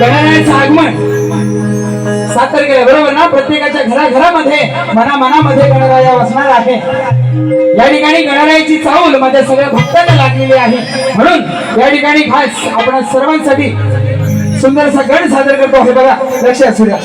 गणरायाचं आगमन. सात तारखेला बरोबर ना? प्रत्येकाच्या घराघरामध्ये मना मनामध्ये गणराया वसणार आहे. या ठिकाणी गणरायाची चाऊल माझ्या सगळ्या भक्तांना लागलेली आहे. म्हणून या ठिकाणी खास आपण सर्वांसाठी सुंदरसा गण सादर करतो. हे बघा लक्ष असू द्या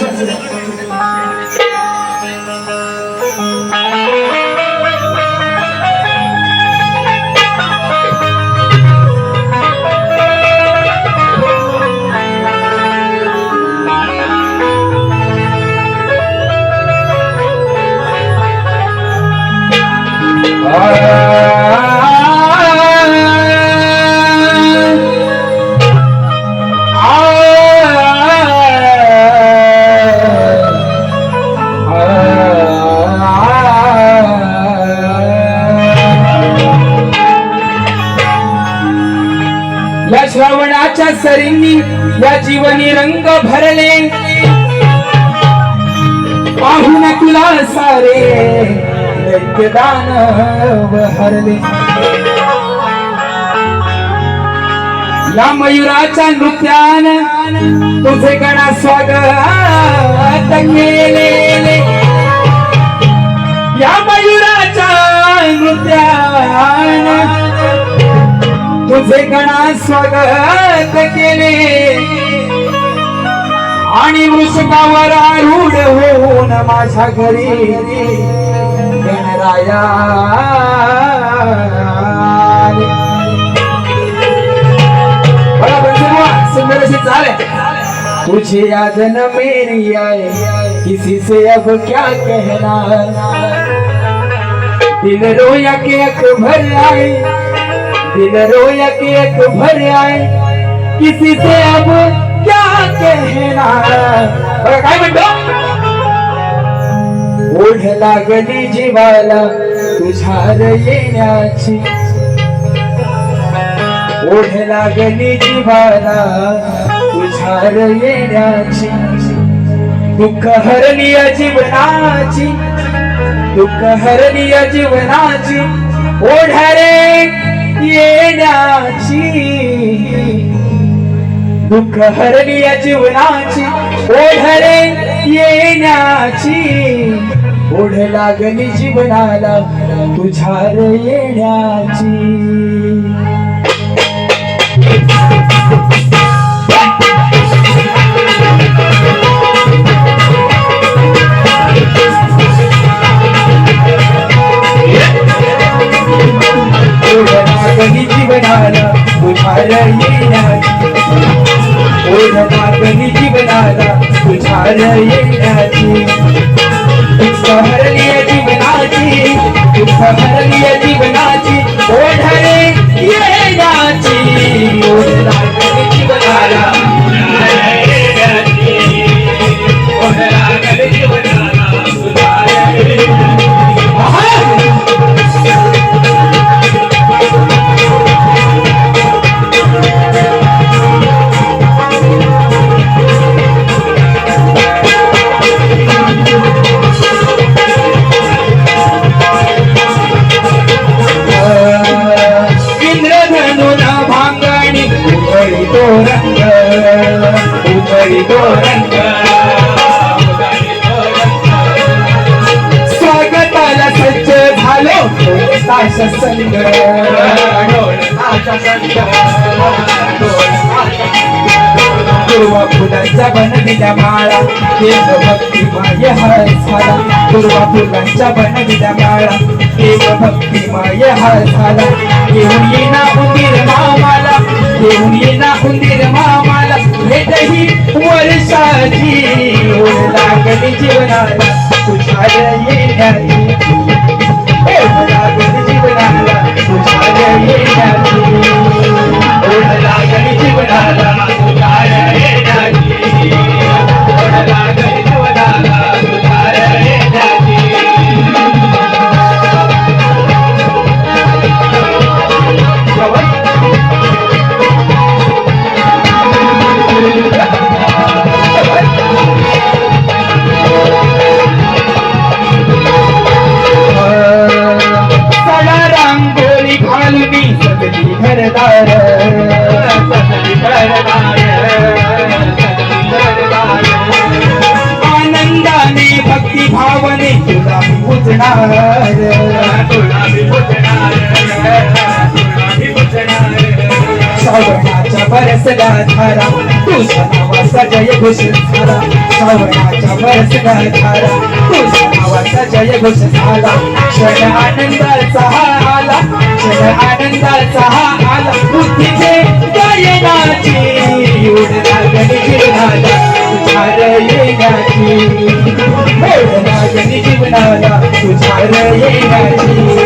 या श्रावणाच्या सरींनी या जीवनी रंग भरले. पाहून तुला सारे दैत्यदान हरले या मयुराच्या नृत्यान तुझे गणा स्वागत केलेले. या मयुराच्या नृत्यान तुझे गणा स्वागत केले आणि वृषकावर आरूढ होऊन माझ्या घरी चाल आहे तुझे याद न मेरी आए, किसी से अब क्या कहना? दिल रोया के अकबर आए दिल रोया के अकबर आए, किसी से अब क्या कहना? बघा काय म्हणतो ओढ लागली जीवाला तुझ्यार येण्याची ओढ लागली जीवाला तुझ्यार येण्याची दुःख हरली या जीवनाची दुःख हरली या जीवनाची ओढारे येण्याची. दुःख हरली या जीवनाची ओढरे येण्याची. ओढ लागली जीवनाला तुझ्या येण्याची. जीवनाला तुझ्यार येण्याची. ओढ लागली जीवनाला तुझ्यार येण्याची. दुःख हरली या जीवनाची दुःख हरली या जीवनाची उतळी तो स्वागताला सज्ज झालो. ताश संग दुर्वा फुलांच्या बनविल्या माळा देव भक्ती माय झाला. दुर्वा फुलांच्या बनविल्या माळा देव भक्ती माय हळ झाला. घेऊन येना उंदीर मामाला घेऊन येना उंदीर भेटही वर्षाची लागली जीवनाला तुझ्या येण्याची सरदार आनंदाने भक्ती भावने तुला पुजणार श्रावणाच्या बरसला धारा तुझा नावाचा जय घोष झाला. श्रावणाच्या बरसला धारा तुझा जय घोष झाला क्षण आनंदाचा हा आला क्षण आनंदाचा हा आला. बुद्धीचे गायनाची ओढ जीवनाला तुझ्यार येण्याची. ओढ जीवनाला तुझ्यार येण्याची.